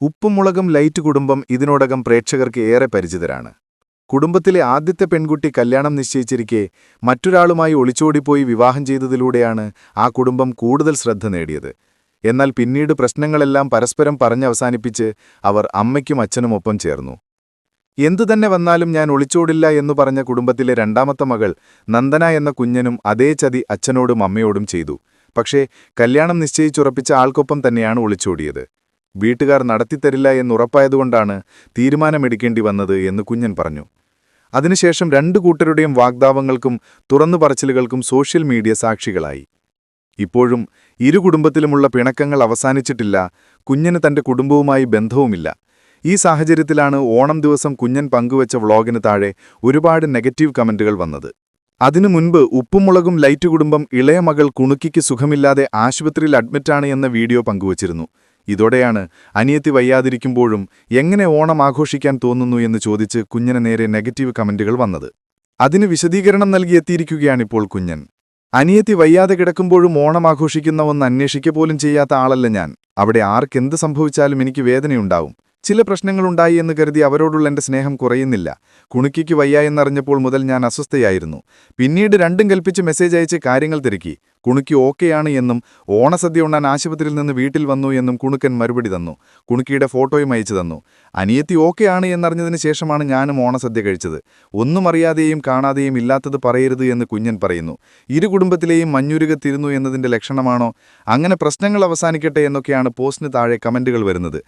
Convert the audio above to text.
ഉപ്പുമുളകും light കുടുംബം ഇതിനോടകം പ്രേക്ഷകർക്ക് ഏറെ പരിചിതരാണ്. കുടുംബത്തിലെ ആദ്യത്തെ പെൺകുട്ടി കല്യാണം നിശ്ചയിച്ചിരിക്കെ മറ്റൊരാളുമായി ഒളിച്ചോടിപ്പോയി വിവാഹം ചെയ്തതിലൂടെയാണ് ആ കുടുംബം കൂടുതൽ ശ്രദ്ധ നേടിയത്. എന്നാൽ പിന്നീട് പ്രശ്നങ്ങളെല്ലാം പരസ്പരം പറഞ്ഞവസാനിപ്പിച്ച് അവർ അമ്മയ്ക്കും അച്ഛനുമൊപ്പം ചേർന്നു. എന്തുതന്നെ വന്നാലും ഞാൻ ഒളിച്ചോടില്ല എന്നു പറഞ്ഞ കുടുംബത്തിലെ രണ്ടാമത്തെ മകൾ നന്ദന എന്ന കുഞ്ഞനും അതേ ചതി അച്ഛനോടും അമ്മയോടും ചെയ്തു. പക്ഷേ കല്യാണം നിശ്ചയിച്ചുറപ്പിച്ച ആൾക്കൊപ്പം തന്നെയാണ് ഒളിച്ചോടിയത്. വീട്ടുകാർ നടത്തിത്തരില്ല എന്നുറപ്പായതുകൊണ്ടാണ് തീരുമാനമെടുക്കേണ്ടി വന്നത് എന്ന് കുഞ്ഞൻ പറഞ്ഞു. അതിനുശേഷം രണ്ടു കൂട്ടരുടെയും വാഗ്ദാവങ്ങൾക്കും തുറന്നു പറച്ചിലുകൾക്കും സോഷ്യൽ മീഡിയ സാക്ഷികളായി. ഇപ്പോഴും ഇരു കുടുംബത്തിലുമുള്ള പിണക്കങ്ങൾ അവസാനിച്ചിട്ടില്ല കുഞ്ഞന് തന്റെ കുടുംബവുമായി ബന്ധവുമില്ല. ഈ സാഹചര്യത്തിലാണ് ഓണം ദിവസം കുഞ്ഞൻ പങ്കുവച്ച വ്ളോഗിന് താഴെ ഒരുപാട് നെഗറ്റീവ് കമന്റുകൾ വന്നത്. അതിനു മുൻപ് ഉപ്പുമുളകും ലൈറ്റ് കുടുംബം ഇളയ മകൾ കുണുക്കിക്ക് സുഖമില്ലാതെ ആശുപത്രിയിൽ അഡ്മിറ്റാണ് എന്ന വീഡിയോ പങ്കുവച്ചിരുന്നു. ഇതോടെയാണ് അനിയത്തി വയ്യാതിരിക്കുമ്പോഴും എങ്ങനെ ഓണം ആഘോഷിക്കാൻ തോന്നുന്നു എന്ന് ചോദിച്ച് കുഞ്ഞന് നേരെ നെഗറ്റീവ് കമന്റുകൾ വന്നത്. അതിന് വിശദീകരണം നൽകിയെത്തിയിരിക്കുകയാണിപ്പോൾ കുഞ്ഞൻ. അനിയത്തി വയ്യാതെ കിടക്കുമ്പോഴും ഓണം ആഘോഷിക്കുന്ന ഒന്ന് അന്വേഷിക്കുക പോലും ചെയ്യാത്ത ആളല്ല ഞാൻ. അവിടെ ആർക്കെന്ത് സംഭവിച്ചാലും എനിക്ക് വേദനയുണ്ടാവും. ചില പ്രശ്നങ്ങളുണ്ടായി എന്ന് കരുതി അവരോടുള്ള എന്റെ സ്നേഹം കുറയുന്നില്ല. കുണുക്കിക്ക് വയ്യ എന്നറിഞ്ഞപ്പോൾ മുതൽ ഞാൻ അസ്വസ്ഥയായിരുന്നു. പിന്നീട് രണ്ടും കൽപ്പിച്ച് മെസ്സേജ് അയച്ച് കാര്യങ്ങൾ തിരക്കി. കുണുക്കി ഓക്കെയാണ് എന്നും ഓണസദ്യ ഉണ്ണാൻ ആശുപത്രിയിൽ നിന്ന് വീട്ടിൽ വന്നു എന്നും കുണുക്കൻ മറുപടി തന്നു. കുണുക്കിയുടെ ഫോട്ടോയും അയച്ചു തന്നു. അനിയത്തി ഓക്കെയാണ് എന്നറിഞ്ഞതിന് ശേഷമാണ് ഞാനും ഓണസദ്യ കഴിച്ചത്. ഒന്നും അറിയാതെയും കാണാതെയും ഇല്ലാത്തത് പറയരുത് എന്ന് കുഞ്ഞൻ പറയുന്നു. ഇരു കുടുംബത്തിലെയും മഞ്ഞുരുകത്തിരുന്നു എന്നതിന്റെ ലക്ഷണമാണോ? അങ്ങനെ പ്രശ്നങ്ങൾ അവസാനിക്കട്ടെ എന്നൊക്കെയാണ് പോസ്റ്റിന് താഴെ കമന്റുകൾ വരുന്നത്.